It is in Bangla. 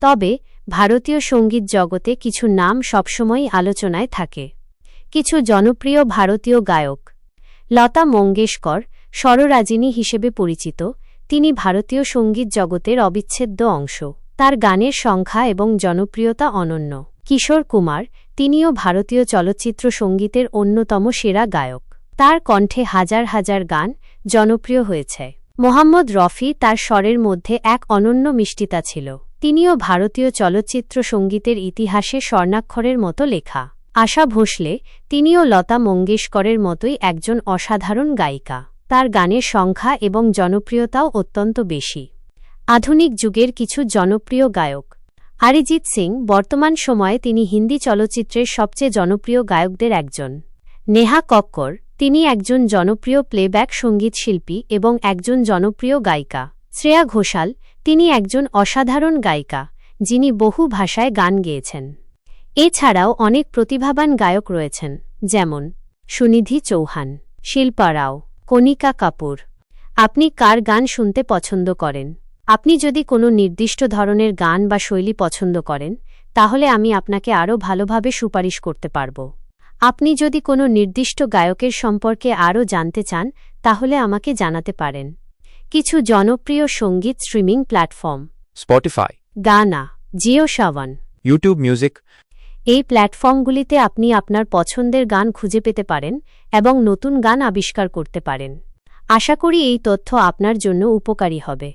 তবে, ভারতীয় সংগীত জগতে কিছু নাম সবসময়ই আলোচনায় থাকে। কিছু জনপ্রিয় ভারতীয় গায়ক। লতা মঙ্গেশকর, স্বররাজিনী হিসেবে পরিচিত, তিনি ভারতীয় সংগীত জগতের অবিচ্ছেদ্য অংশ। তার গানের সংখ্যা এবং জনপ্রিয়তা অনন্য। কিশোর কুমার, তিনিও ভারতীয় চলচ্চিত্র সঙ্গীতের অন্যতম সেরা গায়ক। তার কণ্ঠে হাজার হাজার গান জনপ্রিয় হয়েছে। মোহাম্মদ রফি তার স্বরের মধ্যে এক অনন্য মিষ্টিতা ছিল। তিনিও ভারতীয় চলচ্চিত্র সঙ্গীতের ইতিহাসে স্বর্ণাক্ষরের মতো লেখা। আশা ভোসলে, তিনিও লতা মঙ্গেশকরের মতোই একজন অসাধারণ গায়িকা। তার গানের সংখ্যা এবং জনপ্রিয়তাও অত্যন্ত বেশি। আধুনিক যুগের কিছু জনপ্রিয় গায়ক। অরিজিৎ সিং বর্তমান সময়ে তিনি হিন্দি চলচ্চিত্রের সবচেয়ে জনপ্রিয় গায়কদের একজন। নেহা কক্কর, তিনি একজন জনপ্রিয় প্লেব্যাক সংগীত শিল্পী এবং একজন জনপ্রিয় গায়িকা। শ্রেয়া ঘোষাল, তিনি একজন অসাধারণ গায়িকা, যিনি বহু ভাষায় গান গেয়েছেন। এছাড়াও অনেক প্রতিভাবান গায়ক রয়েছেন, যেমন সুনিধি চৌহান, শিল্পা রাও, কণিকা কাপুর। আপনি কার গান শুনতে পছন্দ করেন? আপনি যদি কোনো নির্দিষ্ট ধরনের গান বা শৈলী পছন্দ করেন, তাহলে আমি আপনাকে আরও ভালোভাবে সুপারিশ করতে পারব। আপনি যদি কোনো নির্দিষ্ট গায়কের সম্পর্কে আরও জানতে চান, তাহলে আমাকে জানাতে পারেন। কিছু জনপ্রিয় সংগীত streaming platform Spotify Gaana Jio Saavn YouTube music এই প্ল্যাটফর্মগুলিতে আপনি আপনার পছন্দের গান খুঁজে পেতে পারেন এবং নতুন গান আবিষ্কার করতে পারেন। আশা করি এই তথ্য আপনার জন্য উপকারী হবে।